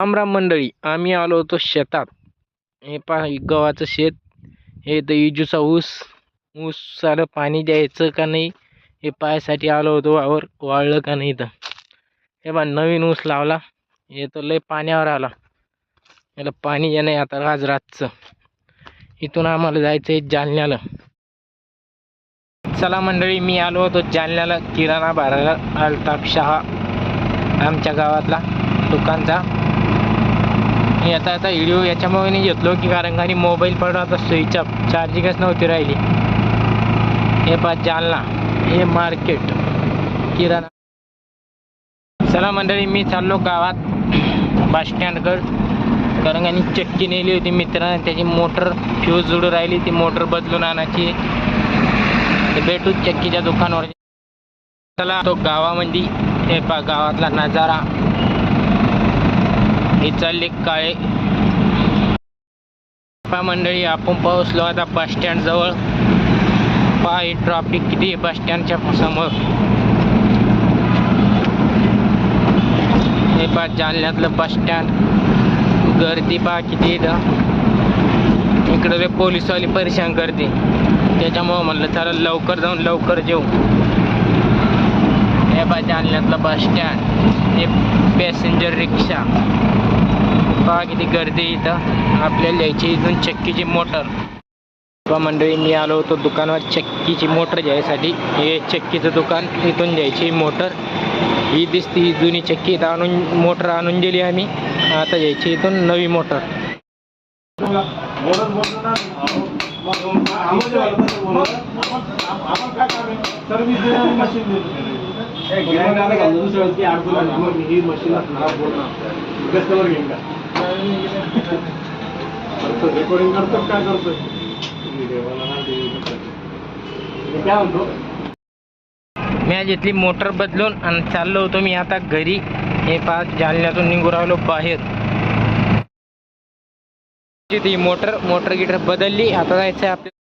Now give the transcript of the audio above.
रामराम मंडळी आम्ही आलो होतो शेतात. हे पहा गव्हाचं शेत. हे तर इजूचा ऊस. ऊस सारं पाणी द्यायचं का नाही हे पायासाठी आलो होतो वावर. वाळलं का नाही तर हे बा नवीन ऊस लावला. हे तर लय पाण्यावर आला. याला पाणी येणं नाही आता आज रातचं. इथून आम्हाला जायचं आहे जालन्याला. चला मंडळी मी आलो होतो जालन्याला. किराणा भरायला अल्ताफ शहा आमच्या गावातला दुकानचा. मी आता आता व्हिडिओ याच्यामुळे नाही घेतलो की कारण का मोबाईल पडला होता स्विच अप चार्जिंगच नव्हती राहिली. हे पा जालना. हे मार्केट किराणा चला मंडळी मी चाललो गावात. बस स्टँडकडं कारण आणि चक्की नेली होती मित्राने. त्याची मोटर फ्यूज जुडून राहिली. ती मोटर बदलून आणायची. ते भेटू चक्कीच्या दुकानावर चला तो गावामध्ये हे पा गावातला नजारा. हे चालले काळे मंडळी आपण पोहोचलो आता बस स्टँड जवळ. पहा ट्रॉफिक किती आहे बस स्टँडच्या समोर. हे पहा जालन्यातलं बस स्टँड गर्दी पहा किती इथं. इकडं ते पोलीसवाली परेशान करते. त्याच्यामुळं म्हणलं चला लवकर जाऊन लवकर जेऊ. हे पहा जालन्यातलं बस स्टँड हे पॅसेंजर रिक्षा पहा किती गर्दी इथं. आपल्याला द्यायची इथून चक्कीची मोटर. पहा मंडळी मी आलो होतो दुकानावर चक्कीची मोटर घ्यायसाठी. हे चक्कीचं दुकान इथून द्यायची मोटर. ही दिसती ही जुनी चक्की. इथं आणून मोटर आणून दिली आम्ही. आता घ्यायची इथून नवी मोटर. मशीन देतो गिरायकाला घालून दुसऱ्या की अडचण मग ही रेकॉर्डिंग करतो काय करतो मी म्हणतो? मी आज इथली मोटर बदलून आणि चाललो होतो. मी आता घरी. हे पाच जालन्यातून निघू राहिलो बाहेर. ती मोटर मोटर गिटर बदलली. आता जायचं आपल्या